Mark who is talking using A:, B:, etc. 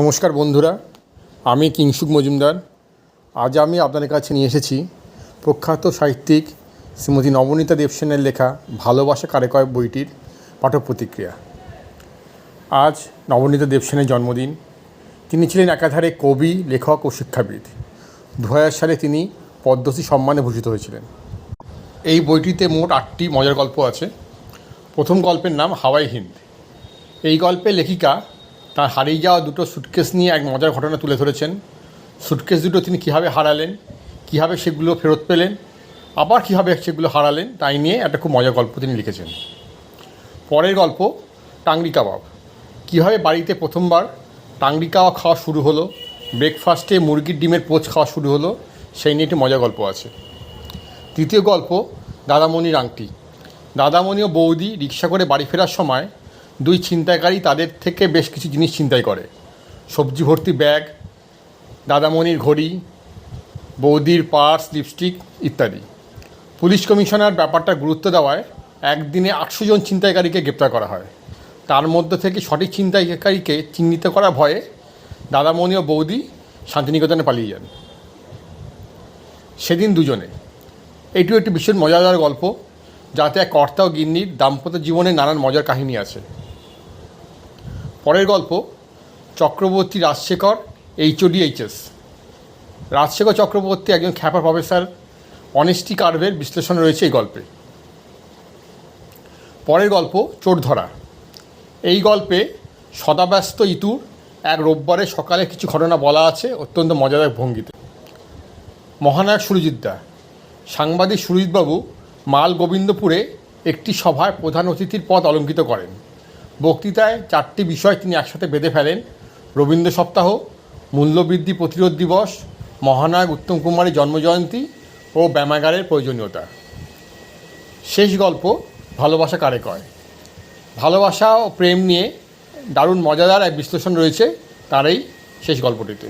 A: নমস্কার বন্ধুরা, আমি কিংসুক মজুমদার। আজ আমি আপনাদের কাছে নিয়ে এসেছি প্রখ্যাত সাহিত্যিক শ্রীমতী নবনীতা দেবসেনের লেখা ভালোবাসা কারে কয় বইটির পাঠক প্রতিক্রিয়া আজ নবনীতা দেবসেনের জন্মদিন। তিনি ছিলেন একাধারে কবি, লেখক ও শিক্ষাবিদ। দু হাজার সালে তিনি পদ্মশ্রী সম্মানে ভূষিত হয়েছিলেন। এই বইটিতে মোট আটটি মজার গল্প আছে। প্রথম গল্পের নাম হাওয়াই হিন্দ। এই গল্পে লেখিকা তার হারিয়ে যাওয়া দুটো সুটকেস নিয়ে এক মজার ঘটনা তুলে ধরেছেন। সুটকেস দুটো তিনি কীভাবে হারালেন, কীভাবে সেগুলো ফেরত পেলেন, আবার কীভাবে সেগুলো হারালেন, তাই নিয়ে একটা খুব মজার গল্প তিনি লিখেছেন। পরের গল্প, টাংরি কাবাব। কীভাবে বাড়িতে প্রথমবার টাংরি কাবাব খাওয়া শুরু হলো ব্রেকফাস্টে মুরগির ডিমের পোচ খাওয়া শুরু হলো, সেই নিয়ে একটি মজার গল্প আছে। তৃতীয় গল্প, দাদামণির আংটি। দাদামণি ও বৌদি রিক্সা করে বাড়ি ফেরার সময় দুই ছিনতাইকারী তাদের থেকে বেশ কিছু জিনিস ছিনতাই করে। সবজি ভর্তি ব্যাগ, দাদামণির ঘড়ি, বৌদির পার্স, লিপস্টিক ইত্যাদি। পুলিশ কমিশনার ব্যাপারটা গুরুত্ব দেওয়ায় একদিনে আটশো জন ছিনতাইকারীকে গ্রেপ্তার করা হয়। তার মধ্যে থেকে সঠিক ছিনতাইকারীকে চিহ্নিত করা ভয়ে দাদামণি ও বৌদি শান্তিনিকেতনে পালিয়ে যান। সেদিন দুজনে। এটিও একটি ভীষণ মজাদার গল্প, যাতে এক কর্তা ও গিন্নির দাম্পত্য জীবনে নানান মজার কাহিনী আছে। পরের গল্প, চক্রবর্তী রাজশেখর এইচওডি এইচএস রাজশেখর চক্রবর্তী একজন খ্যাপা প্রফেসর অনেস্টি কার্ভের বিশ্লেষণ রয়েছে এই গল্পে। পরের গল্প চোর ধরা এই গল্পে সদাব্যস্ত ইতুর এক রোববারে সকালে কিছু ঘটনা বলা আছে অত্যন্ত মজাদার ভঙ্গিতে। মহানায়ক সুরজিৎদা, সাংবাদিক সুরজিৎবাবু মাল গোবিন্দপুরে একটি সভায় প্রধান অতিথির পদ অলঙ্কিত করেন। বক্তৃতায় চারটি বিষয় তিনি একসাথে বেঁধে ফেলেন। রবীন্দ্র সপ্তাহ, মূল্যবৃদ্ধি প্রতিরোধ দিবস, মহানায়ক উত্তম কুমারের জন্মজয়ন্তী ও ব্যায়ামাগারের প্রয়োজনীয়তা। শেষ গল্প, ভালোবাসা কারে কয়? ভালোবাসা ও প্রেম নিয়ে দারুণ মজাদার এক বিশ্লেষণ রয়েছে তার এই শেষ গল্পটিতে।